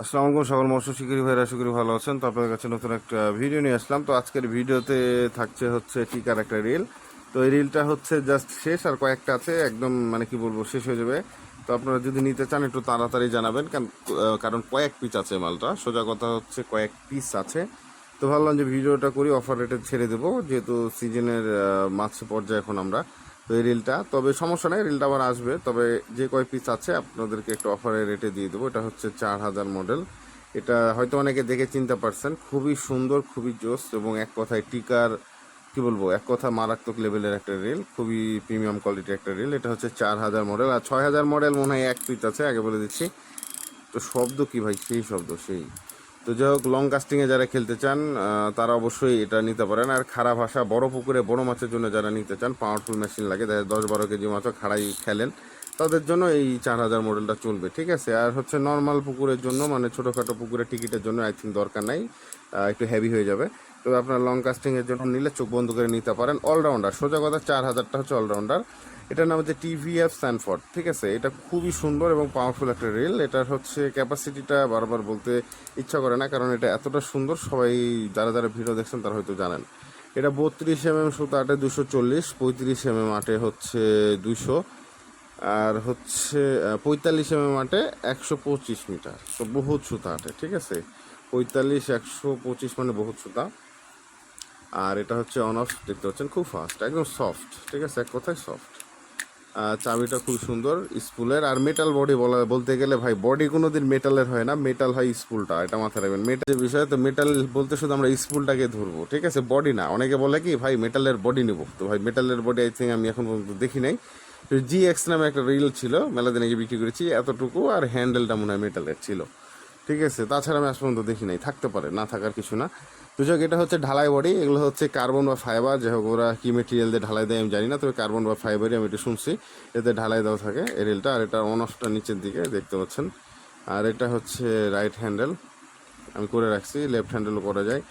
আসসালামু আলাইকুম, সকল মৎস্য শিকারী ভাইরা আশা করি ভালো আছেন। তো আপনাদের কাছে নতুন একটা ভিডিও নিয়ে আসলাম। তো আজকের ভিডিওতে থাকছে হচ্ছে টিকার একটা রিল। তো এই রিলটা হচ্ছে জাস্ট শেষ, আর কয়েকটা আছে, একদম মানে কি বলব, শেষ হয়ে যাবে। তো আপনারা যদি নিতে চান, একটু তাড়াতাড়ি জানাবেন, কারণ কারণ কয়েক পিস আছে মালটা। সোজা কথা হচ্ছে কয়েক পিস আছে। তো ভাবলাম যে ভিডিওটা করি, অফার রেটে ছেড়ে দেবো। যেহেতু সিজনের মাছ পর্যায়ে এখন আমরা। তো এই রিলটা। তবে সমস্যা নেই, রিলটা আবার আসবে। তবে যে কয় পিস আছে, আপনাদেরকে একটু অফারে রেটে দিয়ে দেবো। এটা হচ্ছে চার হাজার মডেল এটা হয়তো অনেকে দেখে চিনতে পারছেন, খুবই সুন্দর, খুবই জোস এবং এক কথায় টিকার, কি বলব, এক কথা মারাত্মক লেভেলের একটা রিল খুবই প্রিমিয়াম কোয়ালিটির একটা রিল এটা হচ্ছে চার হাজার মডেল আর ছয় হাজার মডেল মনে হয় এক পিস আছে, আগে বলে দিচ্ছি। তো শব্দ কি ভাই? সেই শব্দ, সেই। তো যাই হোক লং কাস্টিংয়ে যারা খেলতে চান তারা অবশ্যই এটা নিতে পারেন। আর খারাপ ভাষা, বড় পুকুরে বড় মাছের জন্য যারা নিতে চান পাওয়ারফুল মেশিন লাগে, দেখা দশ বারো কেজি মাছও খাড়াই খেলেন। তাদের জন্য এই চার হাজার মডেলটা চলবে, ঠিক আছে? আর হচ্ছে নর্মাল পুকুরের জন্য মানে ছোটোখাটো পুকুরের টিকিটের জন্য আই থিঙ্ক দরকার নাই একটু হেভি হয়ে যাবে। তবে আপনার লং কাস্টিংয়ের জন্য নিলে চোখ বন্ধ করে নিতে পারেন। অলরাউন্ডার সোজা কথা, চার হাজারটা হচ্ছে অলরাউন্ডার এটার নাম হচ্ছে টিভিএফ স্যানফোর্ড ঠিক আছে? এটা খুবই সুন্দর এবং পাওয়ারফুল একটা রেল এটার হচ্ছে ক্যাপাসিটিটা বারবার বলতে ইচ্ছা করে না, কারণ এটা এতটা সুন্দর, সবাই যারা যারা ভিডিও দেখছেন তারা হয়তো জানেন। এটা বত্রিশ এম এম সুতা আটে দুশো চল্লিশ, পঁয়ত্রিশ এম এম আটে হচ্ছে দুশো আর হচ্ছে পঁয়তাল্লিশ এম এম আটে একশো পঁচিশ মিটার। তো বহুত সুতা আটে, ঠিক আছে? পঁয়তাল্লিশ, একশো পঁচিশ মানে বহুত সুতা। আর এটা হচ্ছে অন অফ দেখতে পাচ্ছেন? খুব ফাস্ট একদম সফট ঠিক আছে? এক কথায় সফট চাবিটা খুব সুন্দর, স্পুলের। আর মেটাল বডি বলা বলতে গেলে ভাই বডি কোনো দিন মেটালের হয় না। মেটাল হয় স্পুলটা, এটা মাথায় রাখবেন। মেটাল যে বিষয়, তো মেটাল বলতে শুধু আমরা স্পুলটাকে ধরবো, ঠিক আছে? বডি না। অনেকে বলে কি, ভাই মেটালের বডি নেব। তো ভাই মেটালের বডি আই থিঙ্ক আমি এখন পর্যন্ত দেখি নাই। জি এক্স নামে একটা রিল ছিল মেলা দিন আগে বিক্রি করেছি, এতটুকু, আর হ্যান্ডেলটা মনে হয় মেটালের ছিল। ঠিক আছে, তাছাড়া আমি আজ পর্যন্ত দেখি নাই, থাকতে পারে, না থাকার কিছু না। তো যাক এটা হচ্ছে ঢালাই বডি, এগুলো হচ্ছে কার্বন বা ফাইবার, যাই হোক, ওরা কী মেটেরিয়াল দিয়ে ঢালাই দেয় আমি জানি না, তবে কার্বন বা ফাইবারই আমি এটা শুনছি, এতে ঢালাই দেওয়া থাকে এই আর এটা অন অফটা নিচের দিকে, দেখতে পাচ্ছেন। আর এটা হচ্ছে রাইট হ্যান্ডেল আমি করে রাখছি লেফট হ্যান্ডেলও করা যায়।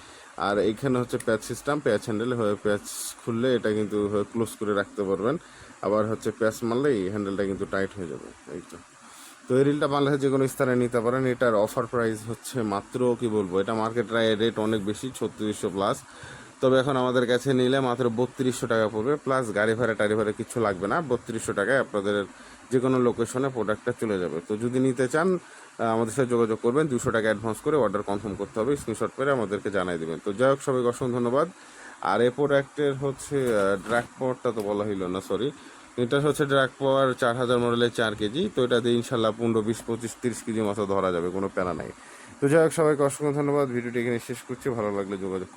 আর এইখানে হচ্ছে প্যাচ সিস্টেম প্যাচ হ্যান্ডেল হয়ে প্যাচ খুললে এটা কিন্তু ক্লোজ করে রাখতে পারবেন। আবার হচ্ছে প্যাচ মারলে এই হ্যান্ডেলটা কিন্তু টাইট হয়ে যাবে, এই তো। তো এই রিলটা বাংলাদেশের যে কোনো স্থানে নিতে পারেন। এটার অফার প্রাইস হচ্ছে মাত্র, কি বলব, এটা মার্কেট রেট অনেক বেশি, ছত্রিশশো প্লাস তবে এখন আমাদের কাছে নিলে মাত্র বত্রিশশো টাকা পড়বে প্লাস গাড়ি ভাড়া টাড়ি ভাড়া কিছু লাগবে না। বত্রিশশো টাকায় আপনাদের যে কোনো লোকেশনে প্রোডাক্টটা চলে যাবে। তো যদি নিতে চান আমাদের সাথে যোগাযোগ করবেন, দুশো টাকা অ্যাডভান্স করে অর্ডার কনফার্ম করতে হবে স্ক্রিনশট করে আমাদেরকে জানাই দেবেন। তো যাই হোক, সবাইকে অসংখ্য ধন্যবাদ। আর এ প্রোডাক্টের হচ্ছে ড্রাগ পাওয়ারটা তো বলা হইল না সরি এটা হচ্ছে ড্রাগ পাওয়ার চার হাজার মডেলের চার কেজি। তো এটা দিয়ে ইনশাল্লাহ পনেরো, বিশ, পঁচিশ, তিরিশ কেজি মাছও ধরা যাবে, কোনো প্যারা নাই। তো যাই হোক, সবাইকে অসংখ্য ধন্যবাদ। ভিডিওটি এখানে শেষ করছি। ভালো লাগলে যোগাযোগ।